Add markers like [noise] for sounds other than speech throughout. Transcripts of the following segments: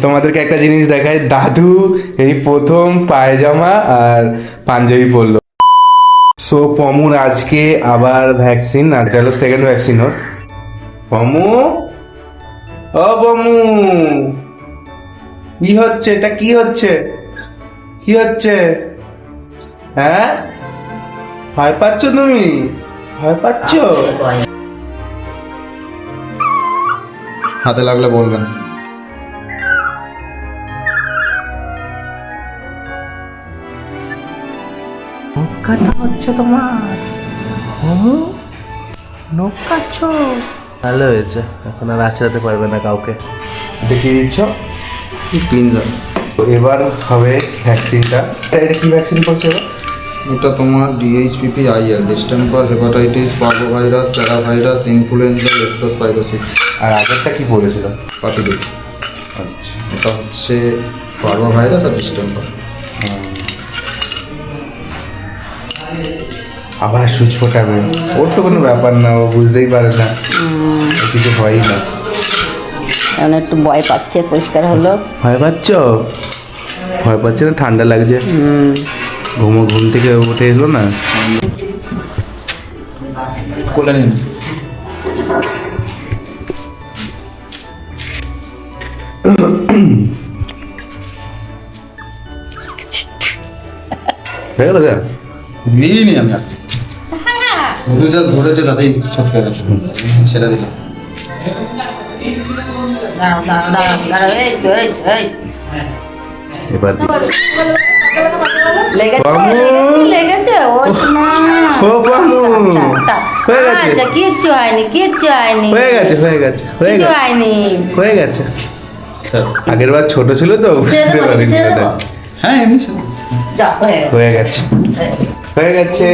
তোমাদেরকে একটা জিনিস দেখায় দাদু, এই প্রথম পায়জামা আর পাঞ্জাবি পরলো। সো পমুর আজকে আবার ভ্যাকসিন আর হলো সেকেন্ড ভ্যাকসিন ওর। পমু? ও পমু, কি হচ্ছে? এটা কি হচ্ছে? কি হচ্ছে? হ্যাঁ? ভয় পাচ্ছ তুমি? ভয় পাচ্ছ? হাতে লাগলে বলবেন। কাটা হচ্ছে তোমার। হমু? নখ কাটছ ভালো হয়েছে। এখন আর আছড়াতে পারবে না কাউকে। দেখিয়ে দিচ্ছ? ক্লিনজার তো এবার হবে ভ্যাকসিনটা এটা কি ভ্যাকসিন করছে এবার? এটা তোমার DHPP IL distemper hepatitis parvovirus paravirus influenza leptospirosis আর আগেরটা কি পড়েছিল? পাতিলি আচ্ছা। এটা হচ্ছে পার্ভোভাইরাস আর ডিস্টেম্পার আবার সুচ ফোটাবে। ওর তো কোনো ব্যাপার না ও বুঝতেই পারে না। ও কিছু হয়ই না। এখন একটু ভয় পাচ্ছে পরিষ্কার হলো। ভয় পাচ্ছ? ভয় পাচ্ছে না ঠান্ডা লাগছে? ঘুম ঘুম থেকে উঠে এলো না? কোলে নিন। হয়ে গেল যা দিইনি আমি আর। শুধু জাস্ট ধরেছে তাতেই ছটকে গেছে। ছেড়ে দিলাম। দাঁড়াও দাঁড়াও দাঁড়াও দাঁড়াও এই তো এই তো, এই তো। এবার লেগেছে? ও শোনা ও বাবু। হয়ে গেছে। আচ্ছা কিচ্ছু হয়নি কিচ্ছু হয়নি। হয়ে গেছে হয়ে গেছে হয়ে গেছে। হয়নি। হয়ে গেছে। আগের বার ছোট ছিল তো। হ্যাঁ এমনি ছিল। হয়ে গেছে। হয়ে গেছে।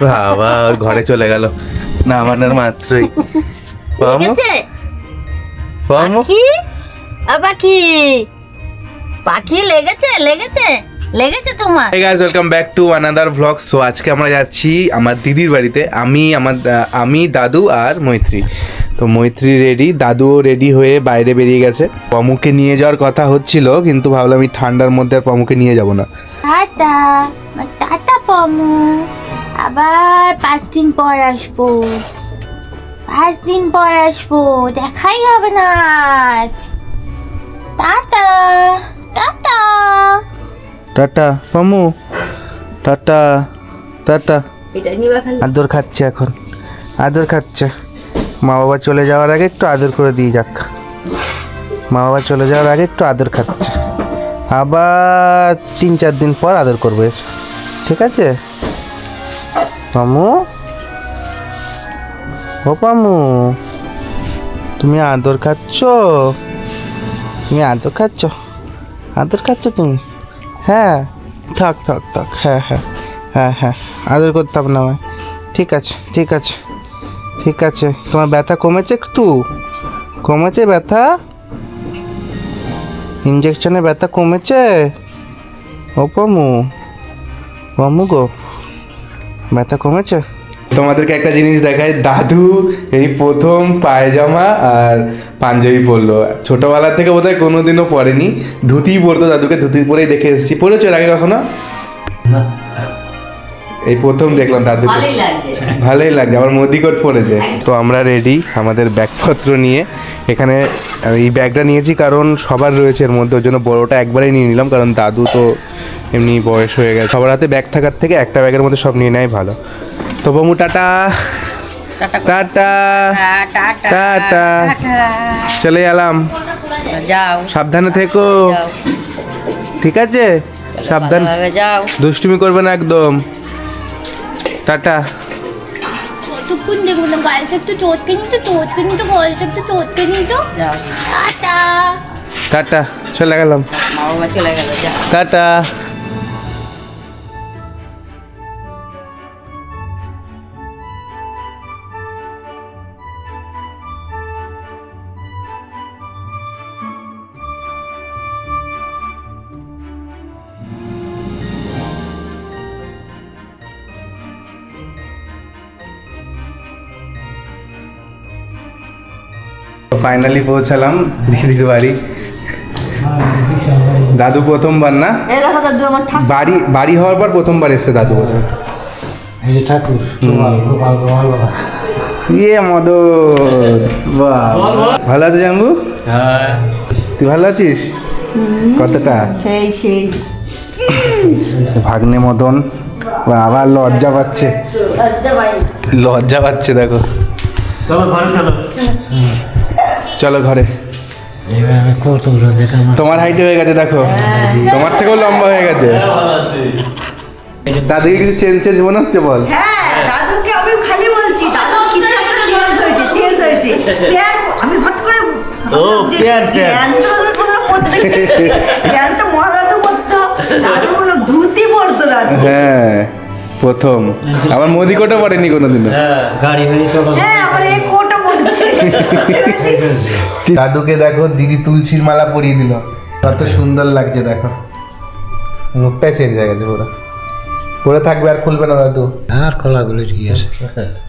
বাবা ঘরে চলে গেল। না আমার মাত্রই পাখি? আ, পাখি। পাখি লেগেছে লেগেছে লেগেছে তোমার। Hey guys, welcome back to another vlog. So আজকে আমরা যাচ্ছি আমার দিদির বাড়িতে। আমি আমার আমি দাদু আর মৈত্রী। তো মৈত্রী রেডি দাদুও রেডি হয়ে বাইরে বেরিয়ে গেছে। পমুকে নিয়ে যাওয়ার কথা হচ্ছিল কিন্তু ভাবলাম এই ঠান্ডার মধ্যে আর পমুকে নিয়ে যাব না। Tata tata Pomu. আবার পাঁচ দিন পর আসব। পাঁচ দিন পর আসব দেখাই হবে না tata tata. Tata Pomu tata tata. এটা নিবা খালি। আদর খাচ্ছে এখন আদর খাচ্ছে। মা বাবা চলে যাওয়ার আগে একটু আদর করে দিয়ে যাক। মা বাবা চলে যাওয়ার আগে একটু আদর খাচ্ছে। আবার তিন চার দিন পর আদর করবে এসো। ঠিক আছে? পামু ও পামু তুমি আদর খাচ্ছ? তুমি আদর খাচ্ছ? আদর খাচ্ছ তুমি? হ্যাঁ। থাক থাক থাক। হ্যাঁ হ্যাঁ। হ্যাঁ হ্যাঁ। আদর করতাম না আমায়। ঠিক আছে ঠিক আছে। ঠিক আছে। তোমার ব্যথা কমেছে একটু? কমেছে ব্যথা? ইঞ্জেকশনে ব্যথা কমেছে? ও পামু পামু গো। ব্যথা কমেছে? তোমাদেরকে একটা জিনিস দেখায় দাদু এই প্রথম পায়জামা আর পাঞ্জাবি পরলো। ছোটবেলা থেকে বোধহয় কোনোদিনও পরেনি। ধুতি পরতো দাদুকে ধুতি পরেই দেখে এসেছি। পরেছো এর আগে কখনো? এই প্রথম দেখলাম দাদুকে। ভালোই লাগছে। ভালোই আমার মোদি কোট পরেছে। তো আমরা রেডি আমাদের ব্যাগপত্র নিয়ে। এখানে এই ব্যাগটা নিয়েছি কারণ সবার রয়েছে এর মধ্যে ওই জন্য বড়োটা একবারেই নিয়ে নিলাম কারণ দাদু তো এমনি বয়স হয়ে গেছে। সবার হাতে ব্যাগ থাকার থেকে একটা ব্যাগের মধ্যে সব নিয়ে নেয় ভালো। তো বমু টাটা। টাটা। টাটা। চলে এলাম। সাবধানে থেকো। ঠিক আছে? সাবধান। দুষ্টুমি করবে না একদম। টাটা। কতক্ষণ দেখব না? একটু চটকে নিত চটকে নিত গলটা একটু চটকে নিত টাটা। টাটা। চলে গেলাম। টাটা। ফাইনালি পৌঁছালাম দিদির বাড়ি। দাদু প্রথমবার না? এই দেখো দাদু আমার ঠাকুর। বাড়ি বাড়ি হওয়ার পর প্রথমবার এসছে দাদু বোধহয়। ঠাকুর ইয়ে মদন। ভালো আছিস জাম্বু হ্যাঁ। তুই ভালো আছিস? কতটা? সেই সেই। ভাগ্নে মদন। আবার লজ্জা পাচ্ছে। লজ্জা লজ্জা পাচ্ছে দেখো। চলো ঘরে চলো। চলো ঘরে। তোমার হাইটে হয়ে গেছে দেখো। তোমার থেকেও লম্বা হয়ে গেছে। দাদিকে কিছু চেঞ্জ চেঞ্জ মনে হচ্ছে বল? হ্যাঁ দাদুকে আমি খালি বলছি দাদু কিছু একটা চেঞ্জ হয়েছে চেঞ্জ হয়েছে। আমি হট করে ও, প্যান্ট, প্যান্ট। প্যান্ট তো মহাদাদু পরতো দাদু ধুতি পরতো দাদু। হ্যাঁ প্রথম। আমার মোদি কোটা পড়েনি কোনোদিনও। হ্যাঁ গাড়ি গাড়ি চলো। হ্যাঁ আবার [laughs] দাদুকে দেখো দিদি তুলসীর মালা পরিয়ে দিল। কত সুন্দর লাগছে দেখো। মুখটাই চেঞ্জ হয়ে গেছে পুরো। পরে থাকবে আর খুলবে না দাদু। আর কলাগুলো কি আছে? [laughs]